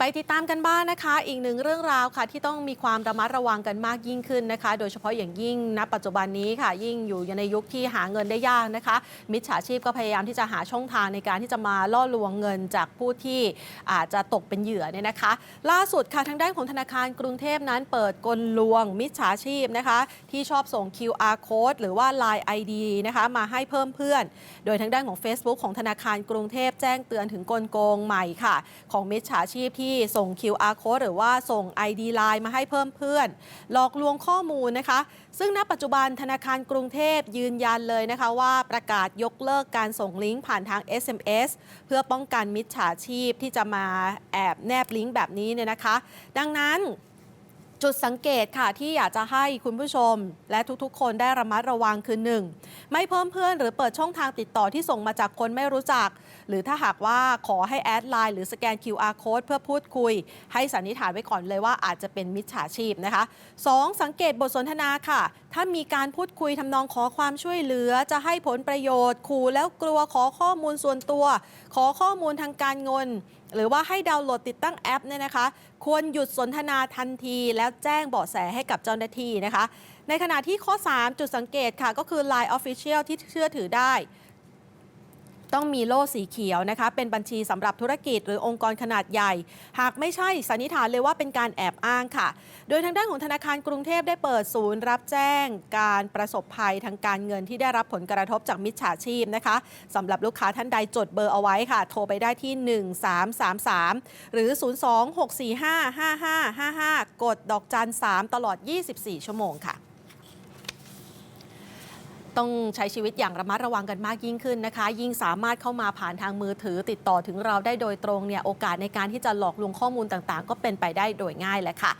ไปติดตามกันบ้างนะคะ อีกหนึ่งเรื่องราวค่ะ ที่ต้องมีความระมัดระวังกันมากยิ่งขึ้นนะคะ โดยเฉพาะอย่างยิ่งณปัจจุบันนี้ค่ะ ยิ่งอยู่ในยุคที่หาเงินได้ยากนะคะ มิจฉาชีพก็พยายามที่จะหาช่องทางในการที่จะมาล่อลวงเงินจากผู้ที่อาจจะตกเป็นเหยื่อเนี่ยนะคะ ล่าสุดค่ะทางด้านของธนาคารกรุงเทพนั้นเปิดกลลวง มิจฉาชีพนะคะ ที่ชอบส่ง QR code หรือว่า Line ID นะคะมาให้เพิ่มเพื่อน โดยทางด้านของ Facebook ของธนาคารกรุงเทพแจ้งเตือนถึงกลโกงใหม่ค่ะ ของมิจฉาชีพที่ส่ง QR code หรือว่าส่ง ID Line มาให้เพิ่มเพื่อน หลอกลวงข้อมูลนะคะ ซึ่งณปัจจุบันธนาคารกรุงเทพยืนยันเลยนะคะว่าประกาศยกเลิกการส่งลิงก์ผ่านทาง SMS เพื่อป้องกันมิจฉาชีพที่จะมาแอบแนบลิงก์แบบนี้เนี่ยนะคะ ดังนั้น จุดสังเกตค่ะที่อยากจะให้คุณผู้ชม และทุกๆ คนได้ระมัดระวังคือ 1. ไม่เพิ่มเพื่อนหรือเปิดช่องทางติดต่อที่ส่งมาจากคนไม่รู้จัก หรือถ้าหากว่าขอให้แอดไลน์หรือสแกน QR code เพื่อพูดคุย ให้สันนิษฐานไว้ก่อนเลยว่าอาจจะเป็นมิจฉาชีพนะคะ 2. สังเกตบทสนทนาค่ะ ถ้ามีการพูดคุยทำนองขอความช่วยเหลือ จะให้ผลประโยชน์ขู่แล้วกลัวขอข้อมูลส่วนตัว ขอข้อมูลทางการเงินหรือว่าให้ดาวน์โหลดติดตั้งแอปเนี่ยนะคะ ควรหยุดสนทนาทันทีแล้วแจ้งเบาะแสให้กับเจ้าหน้าที่นะคะ ในขณะที่ข้อ 3 จุดสังเกตค่ะ ก็คือ Line Official ที่เชื่อถือได้ ต้องมีโล่สีเขียวนะคะ เป็นบัญชีสำหรับธุรกิจหรือองค์กรขนาดใหญ่ หากไม่ใช่สันนิษฐานเลยว่าเป็นการแอบอ้างค่ะ โดยทางด้านของธนาคารกรุงเทพได้เปิดศูนย์รับแจ้ง การประสบภัยทางการเงินที่ได้รับผลกระทบจากมิจฉาชีพนะคะสำหรับลูกค้าท่านใดจดเบอร์เอาไว้ค่ะ โทรไปได้ที่ 1333 หรือ 026455555 กดดอกจัน3ตลอด 24 ชั่วโมงค่ะ ต้องใช้ชีวิตอย่างระมัดระวังกันมากยิ่งขึ้นนะคะ ยิ่งสามารถเข้ามาผ่านทางมือถือติดต่อถึงเราได้โดยตรงเนี่ยโอกาสในการที่จะหลอกลวงข้อมูลต่างๆ ก็เป็นไปได้โดยง่ายแหละค่ะ